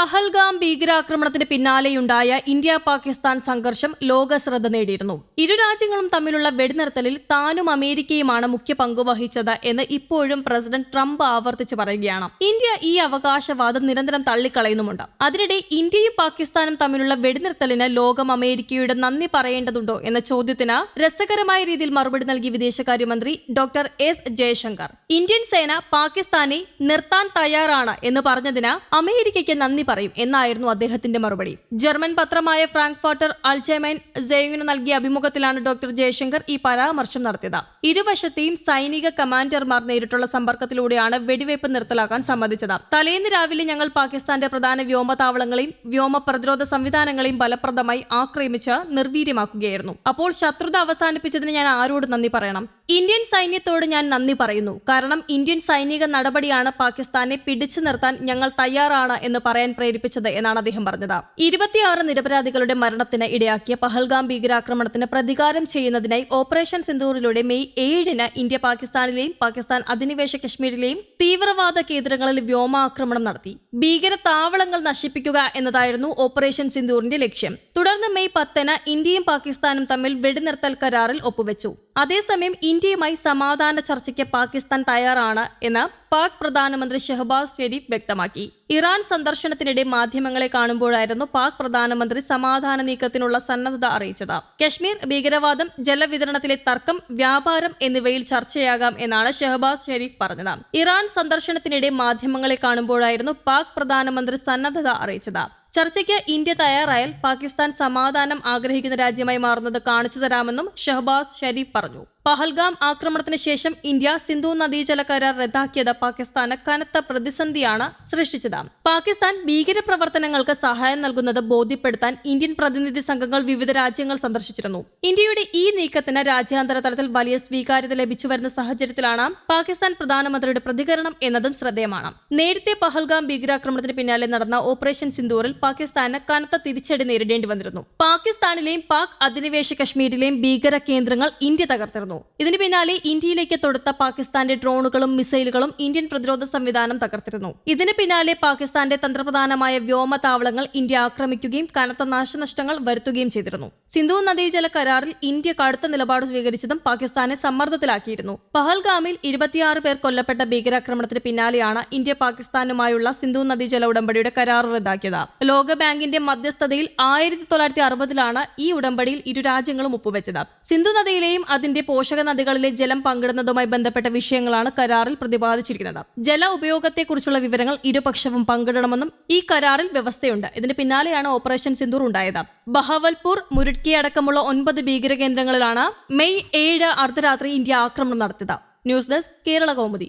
പഹൽഗാം ഭീകരാക്രമണത്തിന് പിന്നാലെയുണ്ടായ ഇന്ത്യ പാകിസ്ഥാൻ സംഘർഷം ലോക ശ്രദ്ധ നേടിയിരുന്നു. ഇരു രാജ്യങ്ങളും തമ്മിലുള്ള വെടിനിർത്തലിൽ താനും അമേരിക്കയുമാണ് മുഖ്യ പങ്കുവഹിച്ചത് എന്ന് ഇപ്പോഴും പ്രസിഡന്റ് ട്രംപ് ആവർത്തിച്ചു പറയുകയാണ്. ഇന്ത്യ ഈ അവകാശവാദം നിരന്തരം തള്ളിക്കളയുന്നുമുണ്ട്. അതിനിടെ ഇന്ത്യയും പാകിസ്ഥാനും തമ്മിലുള്ള വെടിനിർത്തലിന് ലോകം അമേരിക്കയുടെ നന്ദി പറയേണ്ടതുണ്ടോ എന്ന ചോദ്യത്തിന് രസകരമായ രീതിയിൽ മറുപടി നൽകി വിദേശകാര്യമന്ത്രി ഡോക്ടർ എസ്. ജയശങ്കർ. ഇന്ത്യൻ സേന പാകിസ്ഥാനെ നിർത്താൻ തയ്യാറാണ് എന്ന് പറഞ്ഞതിന് അമേരിക്കയ്ക്ക് നന്ദി പറയും എന്നായിരുന്നു അദ്ദേഹത്തിന്റെ മറുപടി. ജർമ്മൻ പത്രമായ ഫ്രാങ്ക്ഫർട്ടർ അൽചൈമൈൻ ജെയുങ്ങിന് നൽകിയ അഭിമുഖത്തിലാണ് ഡോക്ടർ ജയശങ്കർ ഈ പരാമർശം നടത്തിയത്. ഇരുവശത്തെയും സൈനിക കമാൻഡർമാർ നേരിട്ടുള്ള സമ്പർക്കത്തിലൂടെയാണ് വെടിവയ്പ് നിർത്തലാക്കാൻ സമ്മതിച്ചത്. തലേന്ന് രാവിലെ ഞങ്ങൾ പാകിസ്ഥാന്റെ പ്രധാന വ്യോമതാവളങ്ങളെയും വ്യോമ പ്രതിരോധ സംവിധാനങ്ങളെയും ഫലപ്രദമായി ആക്രമിച്ച് നിർവീര്യമാക്കുകയായിരുന്നു. അപ്പോൾ ശത്രുത അവസാനിപ്പിച്ചതിന് ഞാൻ ആരോട് നന്ദി പറയണം? ഇന്ത്യൻ സൈന്യത്തോട് ഞാൻ നന്ദി പറയുന്നു. കാരണം ഇന്ത്യൻ സൈനിക നടപടിയാണ് പാകിസ്ഥാനെ പിടിച്ചു നിർത്താൻ ഞങ്ങൾ തയ്യാറാണ് എന്ന് പറയാൻ പ്രേരിപ്പിച്ചത് എന്നാണ് അദ്ദേഹം പറഞ്ഞത്. ഇരുപത്തിയാറ് നിരപരാധികളുടെ മരണത്തിന് ഇടയാക്കിയ പഹൽഗാം ഭീകരാക്രമണത്തിന് പ്രതികാരം ചെയ്യുന്നതിനായി ഓപ്പറേഷൻ സിന്ദൂറിലൂടെ മെയ് ഏഴിന് ഇന്ത്യ പാകിസ്ഥാനിലെയും പാകിസ്ഥാൻ അധിനിവേശ കശ്മീരിലെയും തീവ്രവാദ കേന്ദ്രങ്ങളിൽ വ്യോമാക്രമണം നടത്തി. ഭീകര താവളങ്ങൾ നശിപ്പിക്കുക എന്നതായിരുന്നു ഓപ്പറേഷൻ സിന്ദൂറിന്റെ ലക്ഷ്യം. തുടർന്ന് മെയ് പത്തിന് ഇന്ത്യയും പാകിസ്ഥാനും തമ്മിൽ വെടിനിർത്തൽ കരാറിൽ ഒപ്പുവെച്ചു. അതേസമയം ഇന്ത്യയുമായി സമാധാന ചർച്ചയ്ക്ക് പാകിസ്ഥാൻ തയ്യാറാണ് എന്ന് പാക് പ്രധാനമന്ത്രി ഷെഹബാസ് ഷെരീഫ് വ്യക്തമാക്കി. ഇറാൻ സന്ദർശനത്തിനിടെ മാധ്യമങ്ങളെ കാണുമ്പോഴായിരുന്നു പാക് പ്രധാനമന്ത്രി സമാധാന നീക്കത്തിനുള്ള സന്നദ്ധത അറിയിച്ചത്. കശ്മീർ ഭീകരവാദം ജലവിതരണത്തിലെ തർക്കം വ്യാപാരം എന്നിവയിൽ ചർച്ചയാകാം എന്നാണ് ഷെഹബാസ് ഷെരീഫ് പറഞ്ഞത്. ഇറാൻ സന്ദർശനത്തിനിടെ മാധ്യമങ്ങളെ കാണുമ്പോഴായിരുന്നു പാക് പ്രധാനമന്ത്രി സന്നദ്ധത അറിയിച്ചത്. ചർച്ചയ്ക്ക് ഇന്ത്യ തയ്യാറായാൽ പാകിസ്ഥാൻ സമാധാനം ആഗ്രഹിക്കുന്ന രാജ്യമായി മാറുന്നത് കാണിച്ചു തരാമെന്നും ഷഹബാസ് ഷരീഫ് പറഞ്ഞു പഹൽഗാം ആക്രമണത്തിന് ശേഷം ഇന്ത്യ സിന്ധു നദീജല കരാർ റദ്ദാക്കിയത് പാകിസ്ഥാന് കനത്ത പ്രതിസന്ധിയാണ് സൃഷ്ടിച്ചത്. പാകിസ്ഥാൻ ഭീകര പ്രവർത്തനങ്ങൾക്ക് സഹായം നൽകുന്നത് ബോധ്യപ്പെടുത്താൻ ഇന്ത്യൻ പ്രതിനിധി സംഘങ്ങൾ വിവിധ രാജ്യങ്ങൾ സന്ദർശിച്ചിരുന്നു. ഇന്ത്യയുടെ ഈ നീക്കത്തിന് രാജ്യാന്തര തലത്തിൽ വലിയ സ്വീകാര്യത ലഭിച്ചു വരുന്ന സാഹചര്യത്തിലാണ് പാകിസ്ഥാൻ പ്രധാനമന്ത്രിയുടെ പ്രതികരണം എന്നതും ശ്രദ്ധേയമാണ്. നേരത്തെ പഹൽഗാം ഭീകരാക്രമണത്തിന് പിന്നാലെ നടന്ന ഓപ്പറേഷൻ സിന്ദൂറിൽ പാകിസ്ഥാന് കനത്ത തിരിച്ചടി നേരിടേണ്ടി വന്നിരുന്നു. പാകിസ്ഥാനിലെയും പാക് അധിനിവേശ കശ്മീരിലെയും ഭീകര കേന്ദ്രങ്ങൾ ഇന്ത്യ തകർത്തിരുന്നു. ഇതിന് പിന്നാലെ ഇന്ത്യയിലേക്ക് തൊടുത്ത പാകിസ്ഥാന്റെ ഡ്രോണുകളും മിസൈലുകളും ഇന്ത്യൻ പ്രതിരോധ സംവിധാനം തകർത്തിരുന്നു. ഇതിന് പിന്നാലെ പാകിസ്ഥാന്റെ തന്ത്രപ്രധാനമായ വ്യോമ താവളങ്ങൾ ഇന്ത്യ ആക്രമിക്കുകയും കനത്ത നാശനഷ്ടങ്ങൾ വരുത്തുകയും ചെയ്തിരുന്നു. സിന്ധു നദീജല കരാറിൽ ഇന്ത്യ കടുത്ത നിലപാട് സ്വീകരിച്ചതും പാകിസ്ഥാനെ സമ്മർദ്ദത്തിലാക്കിയിരുന്നു. പഹൽഗാമിൽ ഇരുപത്തിയാറ് പേർ കൊല്ലപ്പെട്ട ഭീകരാക്രമണത്തിന് പിന്നാലെയാണ് ഇന്ത്യ പാകിസ്ഥാനുമായുള്ള സിന്ധു നദീജല ഉടമ്പടിയുടെ കരാർ റദ്ദാക്കിയത്. ലോകബാങ്കിന്റെ മധ്യസ്ഥതയിൽ ആയിരത്തി തൊള്ളായിരത്തി അറുപതിലാണ് ഈ ഉടമ്പടിയിൽ ഇരു രാജ്യങ്ങളും ഒപ്പുവെച്ചത്. സിന്ധു നദിയിലെയും അതിന്റെ പോഷക നദികളിലെ ജലം പങ്കിടുന്നതുമായി ബന്ധപ്പെട്ട വിഷയങ്ങളാണ് കരാറിൽ പ്രതിപാദിച്ചിരിക്കുന്നത്. ജല ഉപയോഗത്തെക്കുറിച്ചുള്ള വിവരങ്ങൾ ഇരുപക്ഷവും പങ്കിടണമെന്നും ഈ കരാറിൽ വ്യവസ്ഥയുണ്ട്. ഇതിന് പിന്നാലെയാണ് ഓപ്പറേഷൻ സിന്ദൂർ ഉണ്ടായത്. ബഹവൽപൂർ മുരുട്കി അടക്കമുള്ള ഒൻപത് ഭീകര കേന്ദ്രങ്ങളിലാണ് മെയ് ഏഴ് അർദ്ധരാത്രി ഇന്ത്യ ആക്രമണം നടത്തിയത്. News desk Kerala Kaumudi.